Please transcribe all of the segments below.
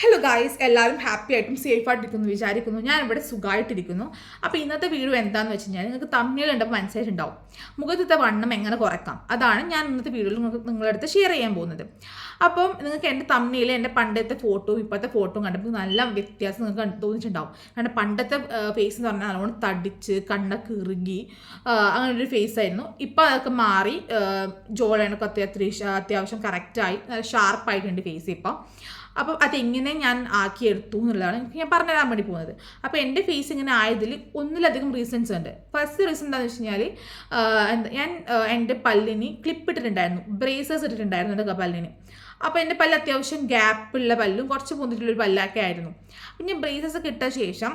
Hello guys എല്ലാവരും happy ആയിട്ടും safe ആയിട്ടിരിക്കുന്നു വിചാരിക്കുന്നു. ഞാൻ ഇവിടെ സുഖമായിട്ടിരിക്കുന്നു അപ്പോൾ ഇന്നത്തെ വീഡിയോ എന്താണെന്ന് വെച്ച് കഴിഞ്ഞാൽ നിങ്ങൾക്ക് തമ്മിൽ ഉണ്ടപ്പോൾ മനസ്സിലായിട്ടുണ്ടാവും. മുഖത്തത്തെ വണ്ണം എങ്ങനെ കുറയ്ക്കാം? അതാണ് ഞാൻ ഇന്നത്തെ വീഡിയോയിൽ നിങ്ങൾക്ക് നിങ്ങളുടെ അടുത്ത് ഷെയർ ചെയ്യാൻ പോകുന്നത്. അപ്പം നിങ്ങൾക്ക് എന്റെ തമ്മിൽ എന്റെ പണ്ടത്തെ ഫോട്ടോ ഇപ്പോഴത്തെ ഫോട്ടോ കണ്ടപ്പോൾ നല്ല വ്യത്യാസം നിങ്ങൾക്ക് തോന്നിയിട്ടുണ്ടാവും. കാരണം പണ്ടത്തെ ഫേസ് എന്ന് പറഞ്ഞാൽ നല്ലോണം തടിച്ച് കണ്ണൊക്കെ ഇറുകി അങ്ങനെ ഒരു ഫേസ് ആയിരുന്നു. ഇപ്പോൾ അതൊക്കെ മാറി ജോലനൊക്കെ അത്യാവശ്യം അത്യാവശ്യം കറക്റ്റായി നല്ല ഷാർപ്പായിട്ടുണ്ട് ഫേസ് ഇപ്പം. അപ്പം അതെങ്ങനെ ഞാൻ ആക്കിയെടുത്തു എന്നുള്ളതാണ് ഞാൻ പറഞ്ഞു തരാൻ വേണ്ടി പോകുന്നത്. അപ്പോൾ എന്റെ ഫേസ് ഇങ്ങനെ ആയതിൽ ഒന്നിലധികം റീസൺസ് ഉണ്ട്. ഫസ്റ്റ് റീസൺ എന്താണെന്ന് വെച്ച് കഴിഞ്ഞാൽ ഞാൻ എന്റെ പല്ലിന് ക്ലിപ്പ് ഇട്ടിട്ടുണ്ടായിരുന്നു. ബ്രേസസ് ഇട്ടിട്ടുണ്ടായിരുന്നു എന്റെ പല്ലിന്. അപ്പോൾ എന്റെ പല്ല് അത്യാവശ്യം ഗ്യാപ്പുള്ള പല്ലും കുറച്ച് പൊന്നിട്ടുള്ളൊരു പല്ലൊക്കെ ആയിരുന്നു. പിന്നെ ബ്രേസസ് ഒക്കെ ഇട്ട ശേഷം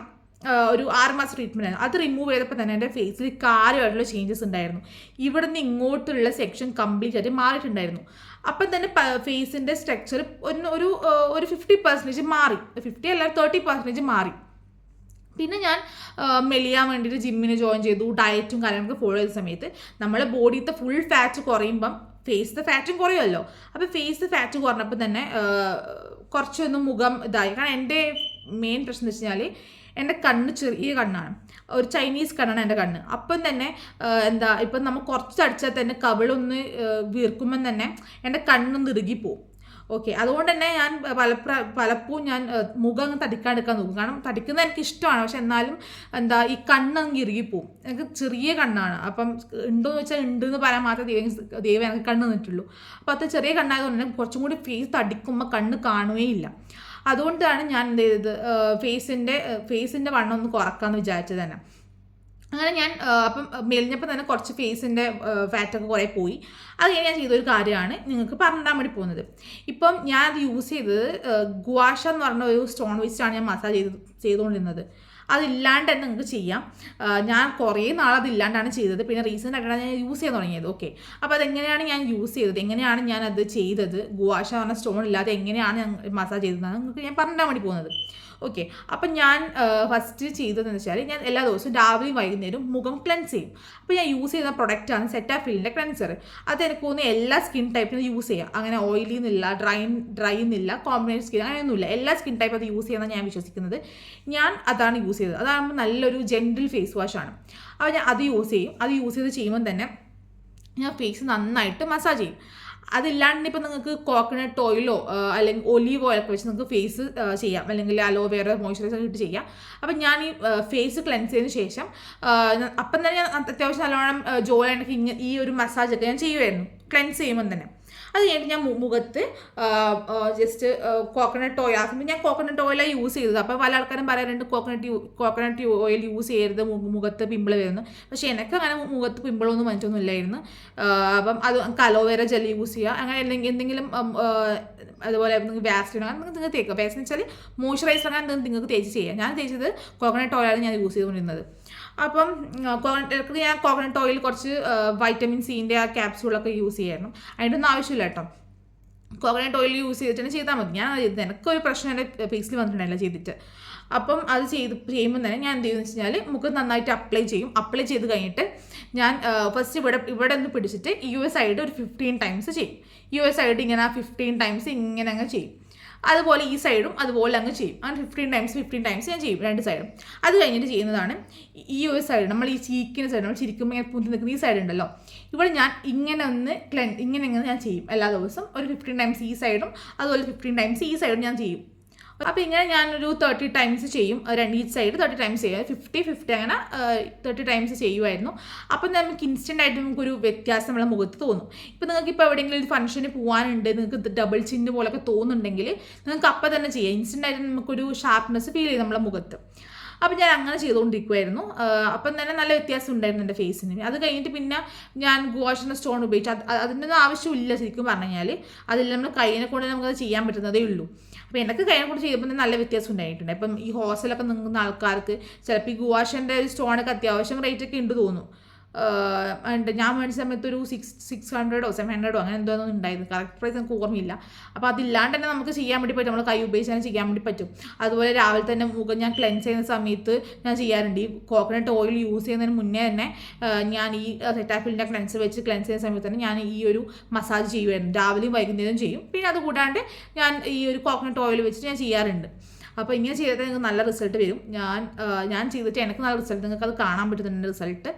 ഒരു ആറ് മാസം ട്രീറ്റ്മെന്റ് ആയിരുന്നു. അത് റിമൂവ് ചെയ്തപ്പോൾ തന്നെ എന്റെ ഫേസിൽ കാര്യമായിട്ടുള്ള ചേഞ്ചസ് ഉണ്ടായിരുന്നു. ഇവിടെ നിന്ന് ഇങ്ങോട്ടുള്ള സെക്ഷൻ കംപ്ലീറ്റ് ആയിട്ട് മാറിയിട്ടുണ്ടായിരുന്നു. അപ്പം തന്നെ ഫേസിന്റെ സ്ട്രക്ചർ ഒരു ഒരു ഒരു ഫിഫ്റ്റി പെർസെന്റേജ് മാറി. ഫിഫ്റ്റി അല്ല തേർട്ടി പെർസെന്റേജ് മാറി. പിന്നെ ഞാൻ മെലിയാൻ വേണ്ടിയിട്ട് ജിമ്മിന് ജോയിൻ ചെയ്തു. ഡയറ്റും കാര്യങ്ങളൊക്കെ ഫോളോ ചെയ്ത സമയത്ത് നമ്മളെ ബോഡിയത്തെ ഫുൾ ഫാറ്റ് കുറയുമ്പം ഫേസിന്റെ ഫാറ്റും കുറയുമല്ലോ. അപ്പോൾ ഫേസ് ഫാറ്റ് കുറഞ്ഞപ്പോൾ തന്നെ കുറച്ചൊന്നും മുഖം ഇതായി. കാരണം എന്റെ മെയിൻ പ്രശ്നം എന്ന് വെച്ച് കഴിഞ്ഞാൽ എന്റെ കണ്ണ് ചെറിയ കണ്ണാണ്. ഒരു ചൈനീസ് കണ്ണാണ് എന്റെ കണ്ണ്. അപ്പം തന്നെ എന്താ ഇപ്പം നമ്മൾ കുറച്ച് അടിച്ചാൽ തന്നെ കവിളൊന്ന് വീർക്കുമ്പം തന്നെ എന്റെ കണ്ണൊന്ന് ഇറുകിപ്പോവും ഓക്കെ. അതുകൊണ്ട് തന്നെ ഞാൻ പല പലപ്പോഴും ഞാൻ മുഖം അങ്ങ് തടിക്കാണ്ടിരിക്കാൻ നോക്കും. കാരണം തടിക്കുന്നത് എനിക്ക് ഇഷ്ടമാണ്. പക്ഷെ എന്നാലും എന്താ ഈ കണ്ണ് അങ്ങ് ഇറുകിപ്പോവും എനിക്ക് ചെറിയ കണ്ണാണ്. അപ്പം ഉണ്ടോ എന്ന് വെച്ചാൽ ഉണ്ട് എന്ന് പറയാൻ മാത്രമേ ദൈവം ദൈവം എനിക്ക് കണ്ണ് നിന്നിട്ടുള്ളൂ അപ്പോൾ അത് ചെറിയ കണ്ണായതുകൊണ്ട് തന്നെ കുറച്ചും കൂടി ഫേസ് തടിക്കുമ്പോൾ കണ്ണ് കാണുകയില്ല അതുകൊണ്ടാണ് ഞാൻ എന്ത് ചെയ്തത് ഫേസിന്റെ ഫേസിന്റെ വണ്ണം ഒന്ന് കുറക്കാമെന്ന് വിചാരിച്ചത് തന്നെ. അങ്ങനെ ഞാൻ അപ്പം മെലിഞ്ഞപ്പോൾ തന്നെ കുറച്ച് ഫേസിന്റെ ഫാറ്റൊക്കെ കുറേ പോയി. അത് ഞാൻ ചെയ്തൊരു കാര്യമാണ് നിങ്ങൾക്ക് പറഞ്ഞാൽ വേണ്ടി പോകുന്നത്. ഇപ്പം ഞാൻ അത് യൂസ് ചെയ്തത് ഗുവാഷ എന്ന് പറഞ്ഞ ഒരു സ്റ്റോൺ വെച്ചിട്ടാണ് ഞാൻ മസാജ് ചെയ്ത് ചെയ്തുകൊണ്ടിരുന്നത്. അതില്ലാണ്ട് തന്നെ നിങ്ങൾക്ക് ചെയ്യാം. ഞാൻ കുറേ നാൾ അതില്ലാണ്ടാണ് ചെയ്തത്. പിന്നെ റീസെന്റ് ആയിട്ടാണ് ഞാൻ യൂസ് ചെയ്യാൻ തുടങ്ങിയത്. ഓക്കെ അപ്പോൾ അതെങ്ങനെയാണ് ഞാൻ യൂസ് ചെയ്തത്? എങ്ങനെയാണ് ഞാൻ അത് ചെയ്തത് ഗുവാഷ പറഞ്ഞ സ്റ്റോൺ ഇല്ലാതെ എങ്ങനെയാണ് ഞാൻ മസാജ് ചെയ്തത് നിങ്ങൾക്ക് ഞാൻ പറഞ്ഞാൽ വേണ്ടി പോകുന്നത്. ഓക്കെ അപ്പം ഞാൻ ഫസ്റ്റ് ചെയ്തതെന്ന് വെച്ചാൽ ഞാൻ എല്ലാ ദിവസവും രാവിലെയും വൈകുന്നേരം മുഖം ക്ലെൻസ് ചെയ്യും. അപ്പോൾ ഞാൻ യൂസ് ചെയ്യുന്ന പ്രൊഡക്റ്റാണ് സെറ്റാഫീലിന്റെ ക്ലെൻസർ അത് എനിക്ക് തോന്നുന്നു എല്ലാ സ്കിൻ ടൈപ്പിനും യൂസ് ചെയ്യാം. അങ്ങനെ ഓയിലി എന്നില്ല ഡ്രൈ ഡ്രൈ എന്നില്ല കോമ്പിനേഷൻ സ്കിൻ അങ്ങനെയൊന്നുമില്ല. എല്ലാ സ്കിൻ ടൈപ്പ് അത് യൂസ് ചെയ്യാമെന്നാണ് ഞാൻ വിശ്വസിക്കുന്നത്. ഞാൻ അതാണ് യൂസ് ചെയ്തത്. അതാകുമ്പോൾ നല്ലൊരു ജെന്റിൽ ഫേസ് വാഷ് ആണ്. അപ്പോൾ ഞാൻ അത് യൂസ് ചെയ്യും. അത് യൂസ് ചെയ്ത് ചെയ്യുമ്പോൾ തന്നെ ഞാൻ ഫേസ് നന്നായിട്ട് മസാജ് ചെയ്യും. അതില്ലാണ്ട് ഇപ്പോൾ നിങ്ങൾക്ക് കോക്കനട്ട് ഓയിലോ അല്ലെങ്കിൽ ഒലീവ് ഓയിലൊക്കെ വെച്ച് നിങ്ങൾക്ക് ഫേസ് ചെയ്യാം. അല്ലെങ്കിൽ അലോവേറ മോയ്സ്ചറൈസർ ഇട്ട് ചെയ്യാം. അപ്പം ഞാൻ ഈ ഫേസ് ക്ലെൻസ് ചെയ്തതിന് ശേഷം അപ്പം തന്നെ ഞാൻ അത്യാവശ്യം നല്ലോണം ജോലി ഈ ഒരു മസാജൊക്കെ ഞാൻ ചെയ്യുമായിരുന്നു ക്ലെൻസ് ചെയ്യുമ്പോൾ തന്നെ. അത് കഴിഞ്ഞിട്ട് ഞാൻ മുഖത്ത് ജസ്റ്റ് കോക്കനട്ട് ഓയിൽ ആ സമയത്ത് ഞാൻ കോക്കനട്ട് ഓയിലാണ് യൂസ് ചെയ്തത്. അപ്പോൾ പല ആൾക്കാരും പറയാറുണ്ട് കോക്കനട്ട് കോക്കനട്ട് ഓയിൽ യൂസ് ചെയ്യരുത് മുഖത്ത് പിമ്പിൾ വരുന്നു. പക്ഷേ എനിക്ക് അങ്ങനെ മുഖത്ത് പിമ്പിളൊന്നും വന്നിട്ടൊന്നും ഇല്ലായിരുന്നു. അപ്പം അത് കലോവേര ജെൽ യൂസ് ചെയ്യുക. അങ്ങനെ അല്ലെങ്കിൽ എന്തെങ്കിലും അതുപോലെ നിങ്ങൾക്ക് വാസ്ലിൻ അങ്ങനെ നിങ്ങൾക്ക് തേക്കുക. വാസ്ലിൻ വെച്ചാൽ മോയ്സ്ചറൈസർ അങ്ങനെ നിങ്ങൾക്ക് തേച്ച് ചെയ്യാം. ഞാൻ തേച്ചത് കോക്കനട്ട് ഓയിലാണ് ഞാൻ യൂസ് ചെയ്തുകൊണ്ടിരുന്നത്. അപ്പം കോക്കനട്ട് ഞാൻ കോക്കനട്ട് ഓയിൽ കുറച്ച് വൈറ്റമിൻ സിന്റെ ആ ക്യാപ്സ്യൂളൊക്കെ യൂസ് ചെയ്യായിരുന്നു. അതിന്റെ ഒന്നും ആവശ്യമില്ല കേട്ടോ. കോക്കനട്ട് ഓയിൽ യൂസ് ചെയ്തിട്ട് തന്നെ ചെയ്താൽ മതി. ഞാൻ ചെയ്തത് എനിക്കൊരു പ്രശ്നം എന്റെ ഫേസിൽ വന്നിട്ടുണ്ടായില്ല ചെയ്തിട്ട്. അപ്പം അത് ചെയ്ത് ചെയ്യുമ്പോൾ തന്നെ ഞാൻ എന്ത് ചെയ്യുമെന്ന് വെച്ച് കഴിഞ്ഞാൽ മുഖം നന്നായിട്ട് അപ്ലൈ ചെയ്യും. അപ്ലൈ ചെയ്ത് കഴിഞ്ഞിട്ട് ഞാൻ ഫസ്റ്റ് ഇവിടെ ഇവിടെ നിന്ന് പിടിച്ചിട്ട് യു എസ് സൈഡ് ഒരു ഫിഫ്റ്റീൻ ടൈംസ് ചെയ്യും. യു എസ് സൈഡ് ഇങ്ങനെ ഫിഫ്റ്റീൻ ടൈംസ് ഇങ്ങനെ അങ്ങ് ചെയ്യും. അതുപോലെ ഈ സൈഡും അതുപോലെ അങ്ങ് ചെയ്യും. അങ്ങനെ ഫിഫ്റ്റീൻ ടൈംസ് ഫിഫ്റ്റീൻ ടൈംസ് ഞാൻ ചെയ്യും രണ്ട് സൈഡും അത് കഴിഞ്ഞിട്ട് ചെയ്യുന്നതാണ് ഈ ഒരു സൈഡ് നമ്മൾ ഈ ചീക്കിന്റെ സൈഡ് നമ്മൾ ചിരിക്കുമ്പോൾ ഇങ്ങനെ പൂന്തി നിൽക്കുന്ന ഈ സൈഡ് ഉണ്ടല്ലോ. ഇവിടെ ഞാൻ ഇങ്ങനെ ഒന്ന് ക്ലെൻ ഇങ്ങനെ ഇങ്ങനെ ഞാൻ ചെയ്യും എല്ലാ ദിവസവും. ഒരു ഫിഫ്റ്റീൻ ടൈംസ് ഈ സൈഡും അതുപോലെ ഫിഫ്റ്റീൻ ടൈംസ് ഈ സൈഡും ഞാൻ ചെയ്യും. അപ്പോൾ ഇങ്ങനെ ഞാനൊരു തേർട്ടി ടൈംസ് ചെയ്യും. രണ്ട് ഈ സൈഡ് തേർട്ടി ടൈംസ് ചെയ്യുക. ഫിഫ്റ്റി ഫിഫ്റ്റി അങ്ങനെ തേർട്ടി ടൈംസ് ചെയ്യുമായിരുന്നു. അപ്പം നമുക്ക് ഇൻസ്റ്റന്റ് ആയിട്ട് നമുക്കൊരു വ്യത്യാസം നമ്മളെ മുഖത്ത് തോന്നും. ഇപ്പം നിങ്ങൾക്ക് ഇപ്പോൾ എവിടെയെങ്കിലും ഒരു ഫംഗ്ഷന് പോകാനുണ്ട് നിങ്ങൾക്ക് ഡബിൾ ചിന്ന് പോലൊക്കെ തോന്നുന്നുണ്ടെങ്കിൽ നിങ്ങൾക്ക് അപ്പം തന്നെ ചെയ്യാം. ഇൻസ്റ്റന്റ് ആയിട്ട് നമുക്കൊരു ഷാർപ്നെസ് ഫീൽ ചെയ്യും നമ്മുടെ മുഖത്ത്. അപ്പം ഞാൻ അങ്ങനെ ചെയ്തുകൊണ്ടിരിക്കുമായിരുന്നു അപ്പം തന്നെ നല്ല വ്യത്യാസം ഉണ്ടായിരുന്നു എന്റെ ഫേസിന് അത് കഴിഞ്ഞിട്ട് പിന്നെ ഞാൻ ഗുവാഷിന്റെ സ്റ്റോൺ ഉപയോഗിച്ച് അത് അത് അതിന്റെ ഒന്നും ആവശ്യമില്ല ശരിക്കും പറഞ്ഞു കഴിഞ്ഞാൽ അതിൽ നമ്മൾ കൈയിനെ കൊണ്ട് നമുക്കത് ചെയ്യാൻ പറ്റുന്നതേ ഉള്ളൂ. അപ്പോൾ എനിക്ക് കൈനെ കൊണ്ട് ചെയ്തപ്പോൾ തന്നെ നല്ല വ്യത്യാസം ഉണ്ടായിട്ടുണ്ട്. അപ്പം ഈ ഹോസ്റ്റലൊക്കെ നിൽക്കുന്ന ആൾക്കാർക്ക് ചിലപ്പോൾ ഈ ഗുവാഷിന്റെ സ്റ്റോണൊക്കെ അത്യാവശ്യം റേറ്റൊക്കെ ഉണ്ട് തോന്നും ഉണ്ട്. ഞാൻ മേടിച്ച സമയത്ത് ഒരു സിക്സ് സിക്സ് ഹൺഡ്രഡോ സെവൻ ഹൺഡ്രഡോ അങ്ങനെ എന്തോ ഉണ്ടായിരുന്നു. കറക്റ്റ് പ്രൈസ് നമുക്ക് ഓർമ്മയില്ല. അപ്പോൾ അതില്ലാണ്ട് തന്നെ നമുക്ക് ചെയ്യാൻ വേണ്ടി പറ്റും. നമ്മൾ കൈ ഉപയോഗിച്ച് തന്നെ ചെയ്യാൻ വേണ്ടി പറ്റും. അതുപോലെ രാവിലെ തന്നെ മുഖം ഞാൻ ക്ലെൻസ് ചെയ്യുന്ന സമയത്ത് ഞാൻ ചെയ്യാറുണ്ട്. ഈ കോക്കനട്ട് ഓയിൽ യൂസ് ചെയ്യുന്നതിന് മുന്നേ തന്നെ ഞാൻ ഈ സെറ്റാഫിലിന്റെ ക്ലെൻസ് വെച്ച് ക്ലെൻസ് ചെയ്യുന്ന സമയത്ത് തന്നെ ഞാൻ ഈ ഒരു മസാജ് ചെയ്യുമായിരുന്നു രാവിലെയും വൈകുന്നേരം ചെയ്യും. പിന്നെ അതുകൂടാണ്ട് ഞാൻ ഈ ഒരു കോക്കനട്ട് ഓയിൽ വെച്ചിട്ട് ഞാൻ ചെയ്യാറുണ്ട്. അപ്പോൾ ഇങ്ങനെ ചെയ്തിട്ട് നിങ്ങൾക്ക് നല്ല റിസൾട്ട് വരും. ഞാൻ ഞാൻ ചെയ്തിട്ട് എനിക്ക് നല്ല റിസൾട്ട് നിങ്ങൾക്ക് അത് കാണാൻ പറ്റുന്നുണ്ട് റിസൾട്ട്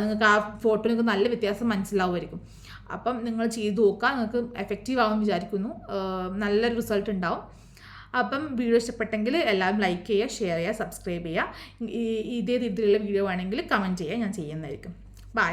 നിങ്ങൾക്ക് ആ ഫോട്ടോ നിങ്ങൾക്ക് നല്ല വ്യത്യാസം മനസ്സിലാവുമായിരിക്കും. അപ്പം നിങ്ങൾ ചെയ്ത് നോക്കുക നിങ്ങൾക്ക് എഫക്റ്റീവ് ആകുമെന്ന് വിചാരിക്കുന്നു. നല്ലൊരു റിസൾട്ട് ഉണ്ടാവും. അപ്പം വീഡിയോ ഇഷ്ടപ്പെട്ടെങ്കിൽ എല്ലാവരും ലൈക്ക് ചെയ്യുക ഷെയർ ചെയ്യുക സബ്സ്ക്രൈബ് ചെയ്യുക. ഇതേ രീതിയിലുള്ള വീഡിയോ ആണെങ്കിൽ കമന്റ് ചെയ്യുക ഞാൻ ചെയ്യുന്നതായിരിക്കും. ബൈ